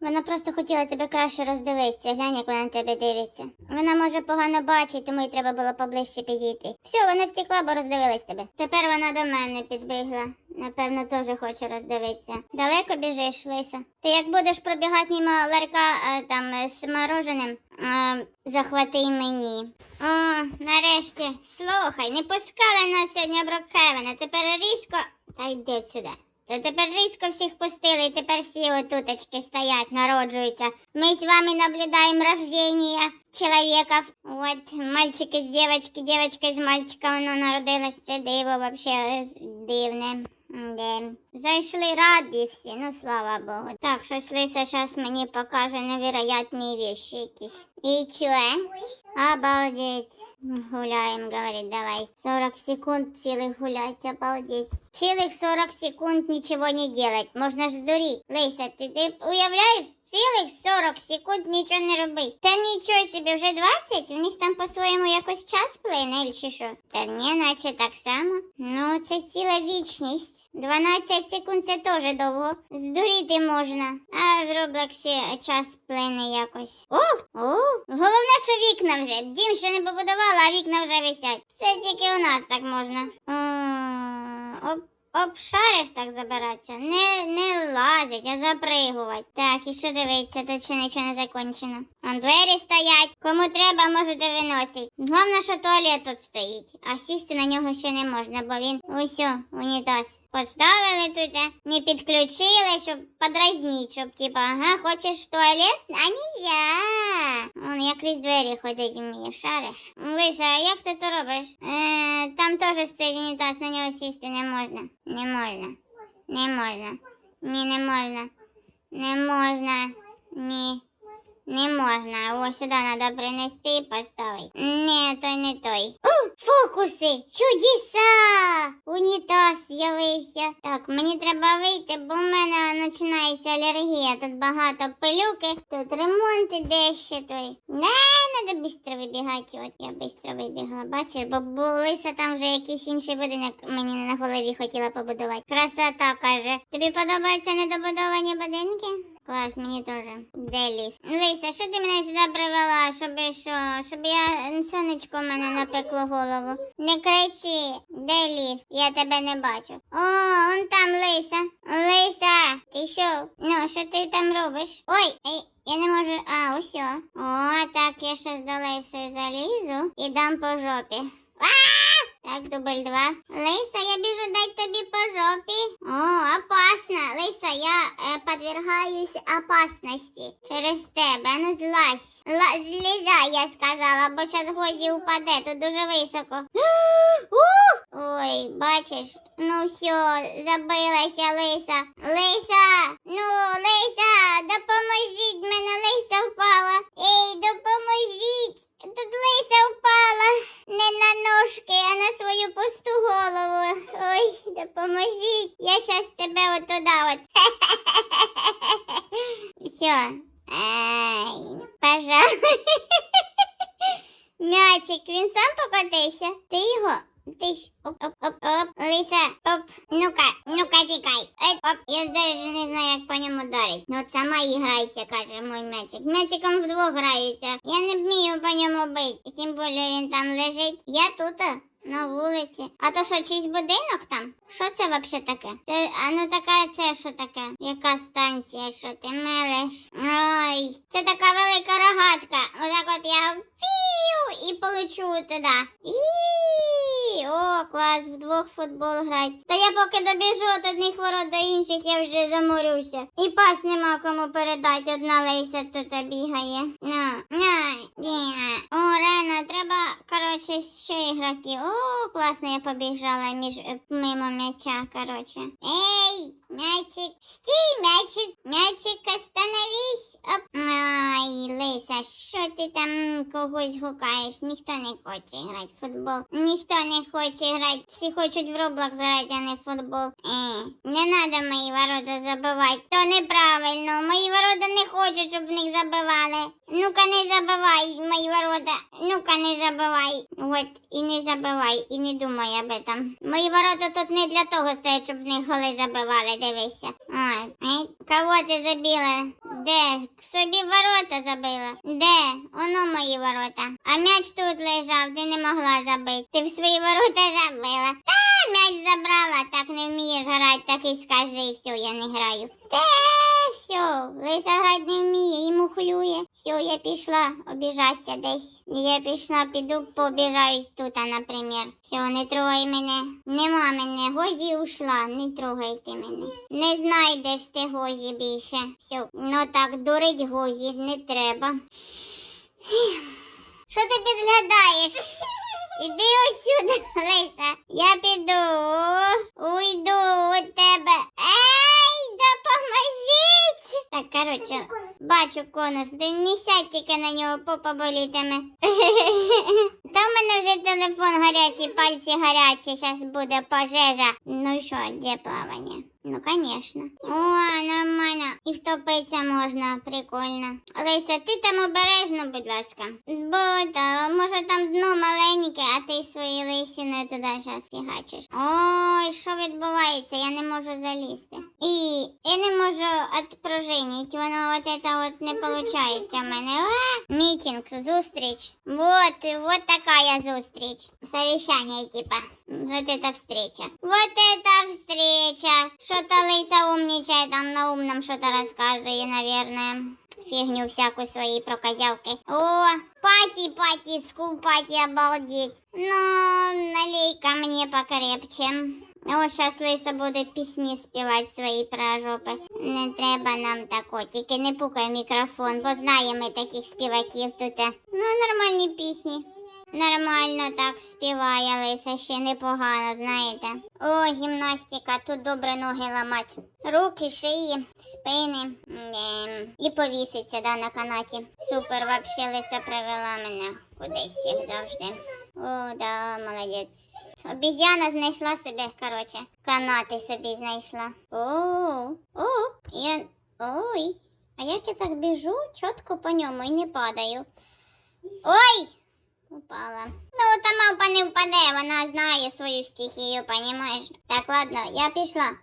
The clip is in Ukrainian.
Вона просто хотіла тебе краще роздивитися. Глянь, як вона на тебе дивиться. Вона може погано бачить, тому й треба було поближче підійти. Все, вона втекла, бо роздивилась тебе. Тепер вона до мене підбігла. Напевно, теж хоче роздивитися. Далеко біжиш, Лиса? Ти як будеш пробігати мимо ларька е, там з мороженим, е, захвати й мені. О, нарешті, слухай, не пускали нас сьогодні Брокхевена. Тепер різко. Та йди сюди. То тепер різко всіх пустили, і тепер всі отуточки стоять, народжуються. Ми з вами наблюдаємо рождение человеков. От мальчики з дівчатки, дівчатка з мальчика, воно народилось. Це диво вообще е, дивне. Де. Зайшли раді всі, ну слава Богу. Так, щось Лиса зараз мені покаже невероятні вещи якісь. І чує? Обалдеть. Гуляем, говорит, давай. 40 секунд цілих гулять, обалдеть. Цілих 40 секунд нічого не делать. Можна ж здуріть. Лися, ти, ти уявляєш? Цілих 40 секунд нічого не робить. Та нічого собі, вже 20? У них там по-своєму якось час плине, чи що? Та ні, наче так само. Ну, це ціла вічність. 12 секунд це теж довго. Здуріти можна. А в Роблоксі час плине якось. О! О! Головне, що вікна вже. Дім ще не побудувала, а вікна вже висять. Це тільки у нас так можна. Об, обшариш так забиратися. Не, не лазить, а запригувати. Так, і що дивиться, тут ще нічого не закончено. Вон двері стоять. Кому треба, можете виносити. Головне, що туалет тут стоїть, а сісти на нього ще не можна, бо він усьо, унітаз. Поставили тут, не підключили, щоб подразніть, щоб типа, ага, хочеш в туалет? А нельзя. Он як крізь двері ходить вміє, шариш. Лиса, а як ти то робиш? Е, там теж стоїть унітаз, на нього сісти не можна. Не можна. Не можна. Ні, не можна. Не можна. Ні. Не можна. Ось сюди треба принести і поставити. Ні, той не той. О, фокуси! Чудеса! Унітаз з'явився. Так, мені треба вийти, бо в мене починається алергія. Тут багато пилюки, тут ремонт іде ще той. Не, треба швидко вибігати. От я швидко вибігла. Бачиш, бо Лиса там вже якийсь інший будинок мені на голові хотіла побудувати. Красота каже. Тобі подобаються недобудовані будинки? Клас, мені теж. Де ліфт? Лися, що ти мене сюди привела, щоб що? Щоб я сонечко мене напекло голову. Не кричи, де ліфт? Я тебе не бачу. О, он там Лиса. Лиса, ти що? Ну, що ти там робиш? Ой, ей, я не можу. А, усьо. о. Так, я ще до Лиси залізу і дам по жопі. А! Так, дубль два. Лиса, я біжу дать тобі по жопі. О, опасно. Лиса, я е, подвергаюсь опасності через тебе. Ну злазь. Ла, злізай, я сказала, бо зараз гозі упаде, тут дуже високо. Ой, бачиш, ну все, забилася Лиса. Лиса, ну, Лиса, допоможіть мене, Лиса впала. Ей, допоможіть. Тут Лиса впала не на ножки, а на свою пусту голову. Ой, допоможіть. Я щас тебе отуда от. Все. Ай, пожалуй. Мячик, він сам покотився. Ти його. Ти ж оп, оп, оп, оп, Лиса, оп, ну-ка, ну-ка тікай. Ей, оп, я даже не знаю, як по ньому дарить. Ну от сама і грайся, каже мой мячик. Мячиком вдвох граються. Я не вмію по ньому бити. Тим більше він там лежить. Я тут. На вулиці. А то що, чийсь будинок там? Що це взагалі таке? Це, а ну така це що таке? Яка станція, що ти мелеш? Ой, це така велика рогатка. Отак от я фіу і полечу туди. І о, клас, вдвох футбол грать. Та я поки добіжу від одних ворот до інших, я вже заморюся. І пас нема кому передати, одна лейся тут бігає. На, на, бігає. О, Рена, треба, коротше, ще ігроки. О, класно, я побіжала між мимо м'яча, коротше. Ей, м'ячик, стій, м'ячик, м'ячик, остановись. Оп. Ай, Лиса, що ти там когось гукаєш? Ніхто не хоче грати в футбол. Ніхто не хоче грати. Всі хочуть в Roblox грати, а не в футбол. Е, не треба мої ворота забивати. То неправильно. Мої ворота не хочуть, щоб в них забивали. Ну-ка не забивай мої ворота. Ну-ка не забивай. От і не забивай, і не думай об этом. Мої ворота тут не для того стоять, щоб в них голи забивали, дивися. Ой, кого ти забила? Де? Собі ворота забила. Де? Оно мої ворота. А м'яч тут лежав, ти не могла забити. Ти в свої ворота забила. Та м'яч забрала, так не вмієш грати, так і скажи, все, я не граю. Те, все, Лиса грати не вміє і мухлює. Все, я пішла обіжатися десь. Я пішла, піду пообіжаюсь тут, наприклад. Все, не трогай мене. Нема мене, Гозі ушла, не трогайте мене. Не знайдеш ти Гозі більше. Все, ну так, дурить Гозі не треба. Що ти підглядаєш? Іди отсюди, Лиса. Я піду. Уйду від тебе. Ей, допоможіть! Так, коротше, бачу конус. Ти не сядь тільки на нього, попа болітиме. Та в мене вже телефон гарячий, пальці гарячі, зараз буде пожежа. Ну що, де плавання? Ну, конечно. О, нормально. І втопитися можна, прикольно. Леся, ти там обережно, будь ласка. Бо та, може там дно маленьке, а ти своєю лисіною туди зараз фігачиш. Ой, що відбувається? Я не можу залізти. І я не можу отпружинити, воно от это от не виходить у мене. А! Мітинг, зустріч. Вот, вот такая зустріч. Совещание типа. Вот это встреча. Вот это встреча. Что-то Лиса умничает, там на умном что-то рассказывает, наверное. Фигню всякую свои проказявки. О, пати, пати, скул пати, обалдеть. Ну, налей-ка мне покрепче. О, щас Лиса буде пісні співати свої про жопи. Не треба нам тако, тільки не пукай в мікрофон, бо знаємо ми таких співаків тут. Ну, нормальні пісні. Нормально так співає Лиса, ще непогано, знаєте. О, гімнастика, тут добре ноги ламать. Руки, шиї, спини. Ем, і повіситься да, на канаті. Супер, вообще Лиса привела мене кудись, як завжди. О, да, молодець. Обіз'яна знайшла собі, коротше, канати собі знайшла. О, о, я. Ой, а як я так біжу, чітко по ньому і не падаю. Ой! Упала. Ну, та мавпа не впаде, вона знає свою стихію, понімаєш? Так, ладно, я пішла.